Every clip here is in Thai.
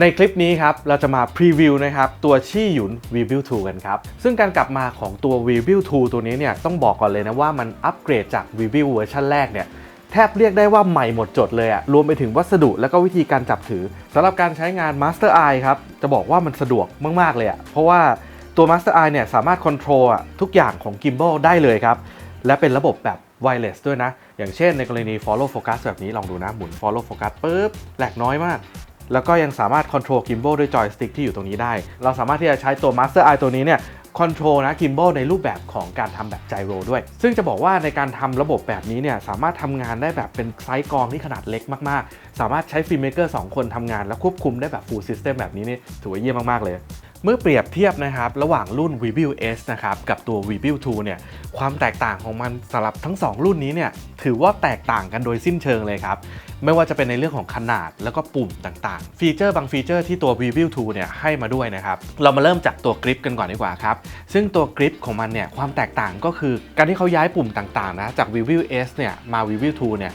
ในคลิปนี้ครับเราจะมาพรีวิวนะครับตัวชี่หยุน Review 2กันครับ ซึ่งการกลับมาของตัว Review 2ตัวนี้เนี่ยต้องบอกก่อนเลยนะว่ามันอัปเกรดจาก Review เวอร์ชันแรกเนี่ยแทบเรียกได้ว่าใหม่หมดจดเลยอะรวมไปถึงวัสดุและก็วิธีการจับถือสำหรับการใช้งาน Master Eye ครับจะบอกว่ามันสะดวกมากๆเลยอะเพราะว่าตัว Master Eye เนี่ยสามารถควบคุมทุกอย่างของ Gimbal ได้เลยครับและเป็นระบบแบบ wireless ด้วยนะ อย่างเช่นในกรณี follow focus แบบนี้ลองดูนะ หมุน follow focus ปุ๊บแหลกน้อยมาก แล้วก็ยังสามารถคอนโทรลกิมบอลด้วยจอยสติ๊กที่อยู่ตรงนี้ได้ เราสามารถที่จะใช้ตัว master eye ตัวนี้เนี่ยคอนโทรลนะกิมบอลในรูปแบบของการทำแบบไจโรด้วย ซึ่งจะบอกว่าในการทำระบบแบบนี้เนี่ยสามารถทำงานได้แบบเป็นไซส์กองที่ขนาดเล็กมาก ๆ สามารถใช้ฟิวเมกเกอร์สองคนทำงาน และควบคุมได้แบบฟูลซิสเต็มแบบนี้นี่ถือว่าเยี่ยมมาก ๆ เลย เมื่อเปรียบเทียบนะครับระหว่างรุ่น Review S นะครับกับตัว Review 2เนี่ยความแตกต่างของมันสำหรับทั้ง 2 รุ่นนี้เนี่ยถือว่าแตกต่างกันโดยสิ้นเชิงเลยครับ ไม่ว่าจะเป็นในเรื่องของขนาดแล้วก็ปุ่มต่างๆ ฟีเจอร์บางฟีเจอร์ที่ตัว Review 2เนี่ยให้มาด้วยนะครับ เรามาเริ่มจากตัวกริปกันก่อนดีกว่าครับ ซึ่งตัวกริปของมันเนี่ยความแตกต่างก็คือการที่เขาย้ายปุ่มต่างๆนะจาก Review S เนี่ยมา Review 2เนี่ย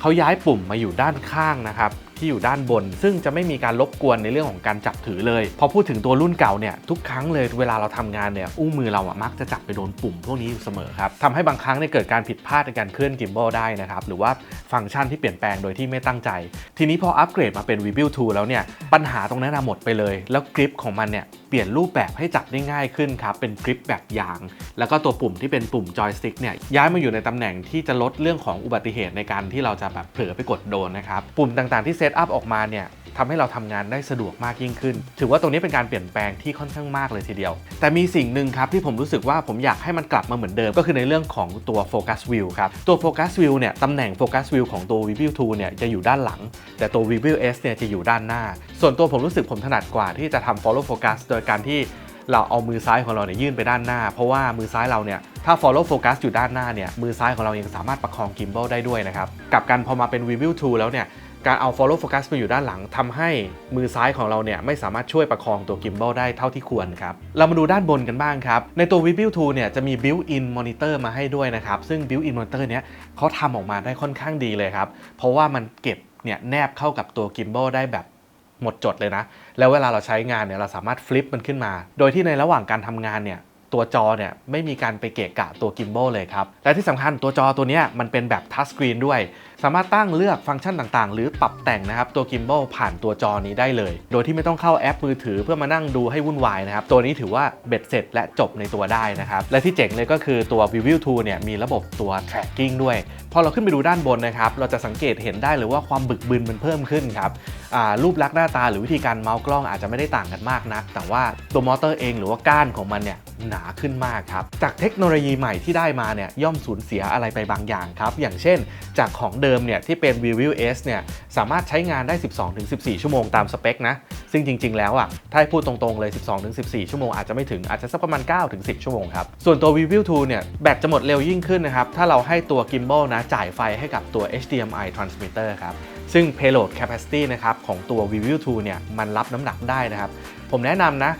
เขาย้ายปุ่มมาอยู่ด้านข้างนะครับ ที่อยู่ด้านบน ซึ่งจะไม่มีการรบกวนในเรื่องของการจับถือเลย พอพูดถึงตัวรุ่นเก่าเนี่ยทุกครั้งเลยเวลาเราทำงานเนี่ยอุ้งมือเราอะมักจะจับไปโดนปุ่มพวกนี้อยู่เสมอครับทำให้บางครั้งเนี่ยเกิดการผิดพลาดในการเคลื่อนกิมบอลได้นะครับหรือว่าฟังก์ชันที่เปลี่ยนแปลงโดยที่ไม่ตั้งใจ ทีนี้พออัปเกรดมาเป็น Review 2แล้วเนี่ยปัญหาตรงนั้นหมดไปเลย แล้วกริปของมันเนี่ย ปลี่ยนรูปแบบให้จับได้ง่ายขึ้นครับ เป็นกริปแบบยาง แล้วก็ตัวปุ่มที่เป็นปุ่มจอยสติ๊กเนี่ยย้ายมาอยู่ในตำแหน่งที่จะลดเรื่องของอุบัติเหตุในการที่เราจะแบบเผลอไปกดโดนนะครับ ปุ่มต่างๆที่เซตอัพออกมาเนี่ย ทำให้เราทำงานได้สะดวกมากยิ่งขึ้น ถือว่าตรงนี้เป็นการเปลี่ยนแปลงที่ค่อนข้างมากเลยทีเดียว แต่มีสิ่งหนึ่งครับที่ผมรู้สึกว่าผมอยากให้มันกลับมาเหมือนเดิม ก็คือในเรื่องของตัวโฟกัสวิวครับ ตัวโฟกัสวิวเนี่ยตำแหน่งโฟกัสวิวของตัว Review 2เนี่ยจะอยู่ด้านหลัง แต่ตัว Review S เนี่ยจะอยู่ด้านหน้า ส่วนตัวผมรู้สึกผมถนัดกว่าที่จะทำ follow focus โดยการที่เราเอามือซ้ายของเราเนี่ยยื่นไปด้านหน้า เพราะว่ามือซ้ายเราเนี่ยถ้า follow focus อยู่ด้านหน้าเนี่ยมือซ้ายของเรายังสามารถประคอง gimbal ได้ด้วยนะครับกับกันพอมาเป็น review 2แล้วเนี่ย การเอา follow focus มาอยู่ด้านหลังทำให้มือซ้ายของเราเนี่ยไม่สามารถช่วยประคองตัว gimbal ได้เท่าที่ควรครับ เรามาดูด้านบนกันบ้างครับ ในตัว review 2เนี่ยจะมี built in monitor มาให้ด้วยนะครับ ซึ่ง built in monitor เนี้ยเขาทำออกมาได้ค่อนข้างดีเลยครับ เพราะว่ามันเก็บเนี่ยแนบเข้ากับตัว gimbal ได้แบบหมดจดเลยนะ แล้วเวลาเราใช้งานเนี่ยเราสามารถฟลิปมันขึ้นมา โดยที่ในระหว่างการทำงานเนี่ยตัวจอเนี่ยไม่มีการไปเกะกะตัวกิม b บ l เลยครับ และที่สำคัญตัวจอตัวเนี้ยมันเป็นแบบทัชสกรีนด้วย สามารถตั้งเลือกฟังก์ชันต่างๆ หรือปรับแต่งนะครับตัวกิม b บ l ผ่านตัวจอนี้ได้เลย โดยที่ไม่ต้องเข้าแอปมือถือเพื่อมานั่งดูให้วุ่นวายนะครับตัวนี้ถือว่าเบ็ดเสร็จและจบในตัวได้นะครับและที่เจ๋งเลยก็คือตัว Review 2เนี่ยมีระบบตัว tracking ด้วย พอเราขึ้นไปดูด้านบนนะครับเราจะสังเกตเห็นได้เลยว่าความบึกบึนมันเพิ่มขึ้นครับอ่ารูปลักษณ์หน้าตาหรือวิธีการเมาส์กล้องอาจจะไม่ได้ต่างกันมากนัก แต่ว่าตัวมอเตอร์เองหรือว่าก้านของมันเนี่ยหนาขึ้นมากครับจากเทคโนโลยีใหม่ที่ได้มาเนี่ยย่อมสูญเสียอะไรไปบางอย่างครับอย่างเช่น จากของเดิมเนี่ยที่เป็น Review S เนี่ยสามารถใช้งานได้ 12-14 ชั่วโมงตามสเปคนะ ซึ่งจริง ๆ แล้วอะถ้าพูดตรงๆ เลย 12-14 ชั่วโมงอาจจะไม่ถึงอาจจะสักประมาณ 9-10 ชั่วโมงครับ ส่วนตัว Review 2เนี่ยแบตจะหมดเร็วยิ่งขึ้นนะครับ ถ้าเราให้ตัว Gimbal นะจ่ายไฟให้กับตัว HDMI transmitter ครับซึ่ง payload capacity นะครับของตัว Review 2เนี่ยมันรับน้ำหนักได้นะครับผมแนะนำนะ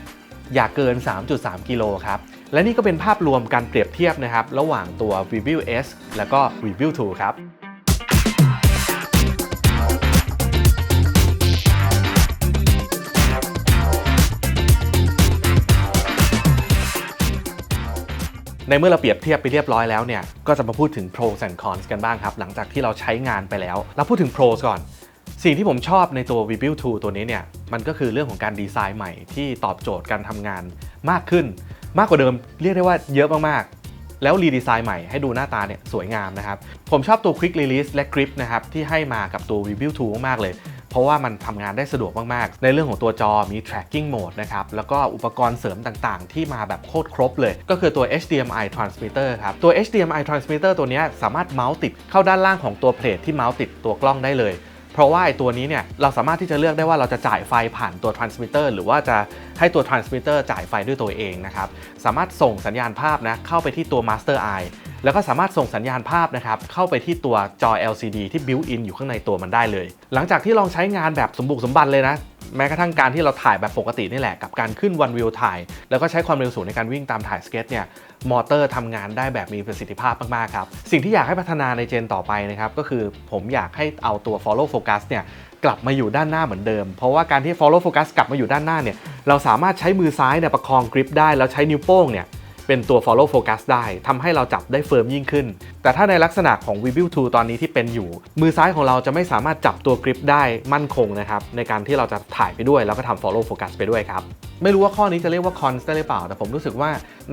อย่าเกิน 3.3 กิโลครับและนี่ก็เป็นภาพรวมการเปรียบเทียบนะครับ ระหว่างตัว Review S แล้วก็ Review 2 ครับ ในเมื่อเราเปรียบเทียบไปเรียบร้อยแล้วเนี่ย ก็จะมาพูดถึง pros and cons กันบ้างครับ หลังจากที่เราใช้งานไปแล้ว เราพูดถึง pros ก่อน สิ่งที่ผมชอบในตัว Review 2ตัวนี้เนี่ย มันก็คือเรื่องของการดีไซน์ใหม่ที่ตอบโจทย์การทำงานมากขึ้น มากกว่าเดิมเรียกได้ว่าเยอะมากๆ แล้วรีดีไซน์ใหม่ให้ดูหน้าตาเนี่ยสวยงามนะครับ ผมชอบตัว Quick Release และ Grip นะครับที่ให้มากับตัว Review 2มากๆเลย เพราะว่ามันทำงานได้สะดวกมากๆ ในเรื่องของตัวจอมี tracking mode นะครับ แล้วก็อุปกรณ์เสริมต่างๆ ที่มาแบบโคตรครบเลย ก็คือตัว HDMI transmitter ครับ ตัว HDMI transmitter ตัวนี้สามารถเมาส์ติดเข้าด้านล่างของตัวเพลทที่เมาส์ติดตัวกล้องได้เลยเพราะว่าไอ้ตัวนี้เนี่ยเราสามารถที่จะเลือกได้ว่าเราจะจ่ายไฟผ่านตัว transmitter หรือว่าจะให้ตัว transmitter จ่ายไฟด้วยตัวเองนะครับ สามารถส่งสัญญาณภาพนะเข้าไปที่ตัว master eye แล้วก็สามารถส่งสัญญาณภาพนะครับเข้าไปที่ตัวจอ LCD ที่ built in อยู่ข้างในตัวมันได้เลย หลังจากที่ลองใช้งานแบบสมบุกสมบันเลยนะแม้กระทั่งการที่เราถ่ายแบบปกตินี่แหละกับการขึ้นวันวิวถ่าย แล้วก็ใช้ความเร็วสูงในการวิ่งตามถ่ายสเก็ตเนี่ยมอเตอร์ทำงานได้แบบมีประสิทธิภาพมากๆครับสิ่งที่อยากให้พัฒนาในเจนต่อไปนะครับก็คือผมอยากให้เอาตัว follow focus เนี่ยกลับมาอยู่ด้านหน้าเหมือนเดิม เพราะว่าการที่ follow focus กลับมาอยู่ด้านหน้าเนี่ยเราสามารถใช้มือซ้ายเนี่ยประคองกริปได้แล้วใช้นิ้วโป้งเนี่ย เป็นตัว follow focus ได้ทำให้เราจับได้เฟิร์มยิ่งขึ้น แต่ถ้าในลักษณะของ v i v i l 2ตอนนี้ที่เป็นอยู่ มือซ้ายของเราจะไม่สามารถจับตัวกริปได้มั่นคงนะครับ ในการที่เราจะถ่ายไปด้วยแล้วก็ทำ follow focus ไปด้วยครับ ไม่รู้ว่าข้อนี้จะเรียกว่า cons ได้หรือเปล่า แต่ผมรู้สึกว่า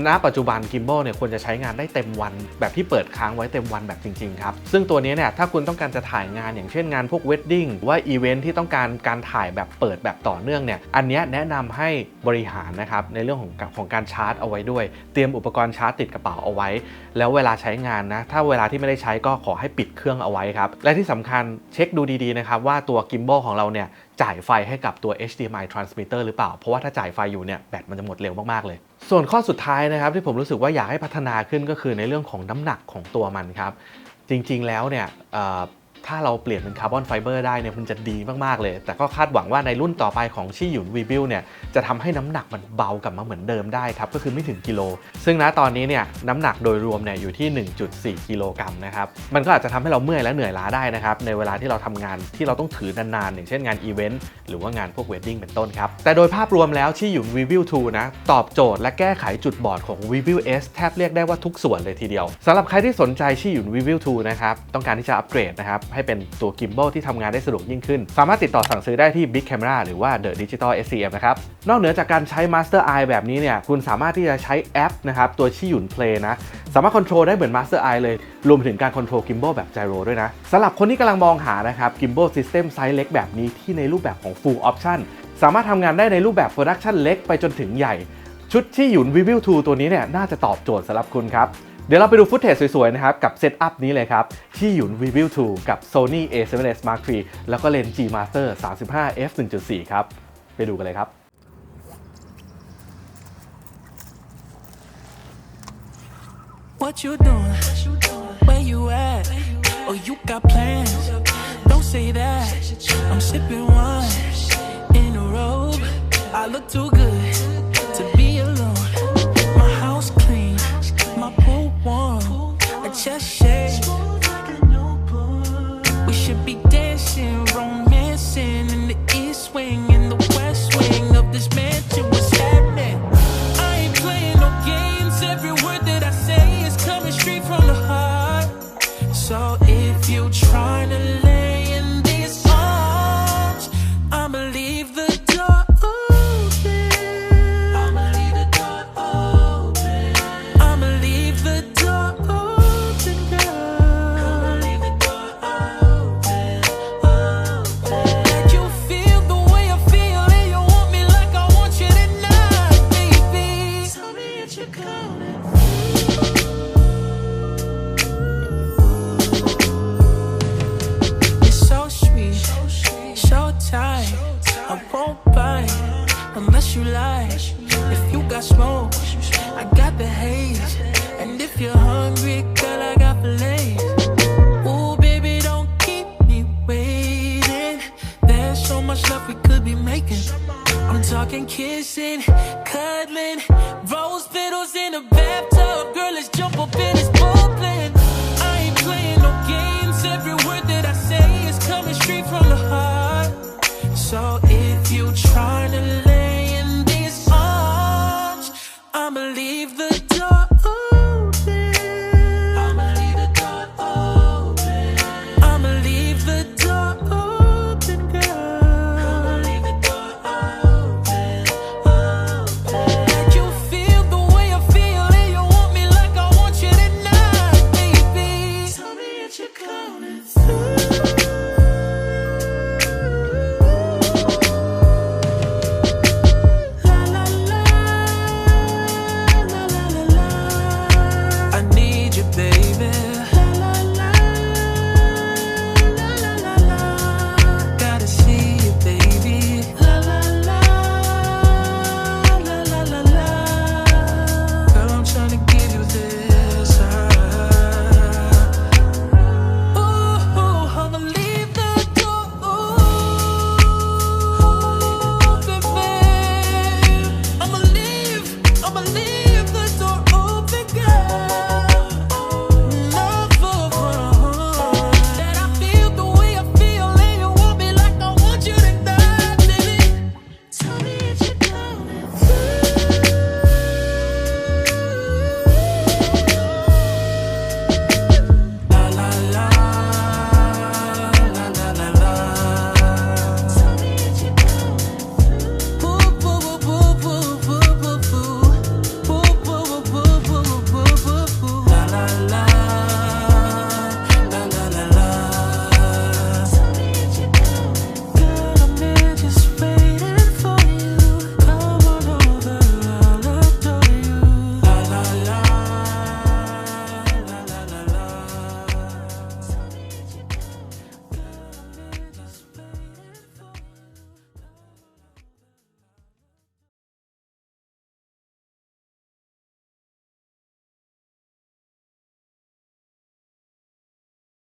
ณ ปัจจุบัน gimbal เนี่ยควรจะใช้งานได้เต็มวันแบบที่เปิดค้างไว้เต็มวันแบบจริงๆครับ ซึ่งตัวนี้เนี่ยถ้าคุณต้องการจะถ่ายงานอย่างเช่นงานพวก wedding หรือว่าอีเวนท์ที่ต้องการการถ่ายแบบเปิดแบบต่อเนื่องเนี่ยอันนี้แนะนำให้บริหารนะครับในเรื่องของของการชาร์จเอาไว้ด้วยเตรียมอุปกรณ์ชาร์จติดกระเป๋าเอาไว้ แล้วเวลาใช้งานนะ ถ้าเวลาที่ไม่ได้ใช้ก็ขอให้ปิดเครื่องเอาไว้ครับ และที่สำคัญเช็คดูดีๆนะครับว่าตัว gimbal ของเราเนี่ยจ่ายไฟให้กับตัว HDMI transmitter หรือเปล่า เพราะว่าถ้าจ่ายไฟอยู่เนี่ยแบตมันจะหมดเร็วมากๆเลย ส่วนข้อสุดท้ายนะครับที่ผมรู้สึกว่าอยากให้พัฒนาขึ้นก็คือในเรื่องของน้ำหนักของตัวมันครับจริงๆแล้วเนี่ย ถ้าเราเปลี่ยนเป็นคาร์บอนไฟเบอร์ได้เนี่ยมันจะดีมาก ๆ เลย แต่ก็คาดหวังว่าในรุ่นต่อไปของชี่หยุนวีบิลเนี่ยจะทำให้น้ำหนักมันเบากลับมาเหมือนเดิมได้ครับ ก็คือไม่ถึงกิโล ซึ่งณตอนนี้เนี่ยน้ำหนักโดยรวมเนี่ยอยู่ที่ 1.4 กิโลกรัมนะครับ มันก็อาจจะทำให้เราเมื่อยและเหนื่อยล้าได้นะครับ ในเวลาที่เราทำงานที่เราต้องถือนานๆ อย่างเช่นงานอีเวนต์หรือว่างานพวกเวดดิ้งเป็นต้นครับ แต่โดยภาพรวมแล้วชี่หยุน v i v i l 2นะตอบโจทย์และแก้ไขจุดบอดของ v i v i l S แทบเรียกได้ว่าทุกส่วนเลยทีเดียวสำหรับใครที่สนใจชี่หยุน v i v i l 2นะครับต้องการที่จะอัปเกรดนะครับให้เป็นตัว gimbal ที่ทำงานได้สะดวกยิ่งขึ้น สามารถติดต่อสั่งซื้อได้ที่ Big Camera หรือว่า The Digital SCM นะครับ นอกเหนือจากการใช้ Master Eye แบบนี้เนี่ย คุณสามารถที่จะใช้แอปนะครับ ตัวชี่หยุน Play นะ สามารถคอนโทรลได้เหมือน Master Eye เลย รวมถึงการคอนโทรล gimbal แบบ gyro ด้วยนะสำหรับคนที่กำลังมองหานะครับ gimbal system ไซส์เล็กแบบนี้ที่ในรูปแบบของ full option สามารถทำงานได้ในรูปแบบ production เล็กไปจนถึงใหญ่ชุดชี่หยุน v i v i l 2ตัวนี้เนี่ยน่าจะตอบโจทย์สำหรับคุณครับ เดี๋ยวเราไปดูฟุตเทจสวยๆ นะครับ กับเซตอัพนี้เลยครับชี่หยุน v i v i l 2กับ Sony A7S Mark III แล้วก็เลนส์ G Master 35 f 1.4 ครับ ไปดูกันเลยครับ What you doing? Where you at? Oh, you got plans? Don't say that. I'm sipping wine in a robe. I look too good if you trying to lay you trying to lay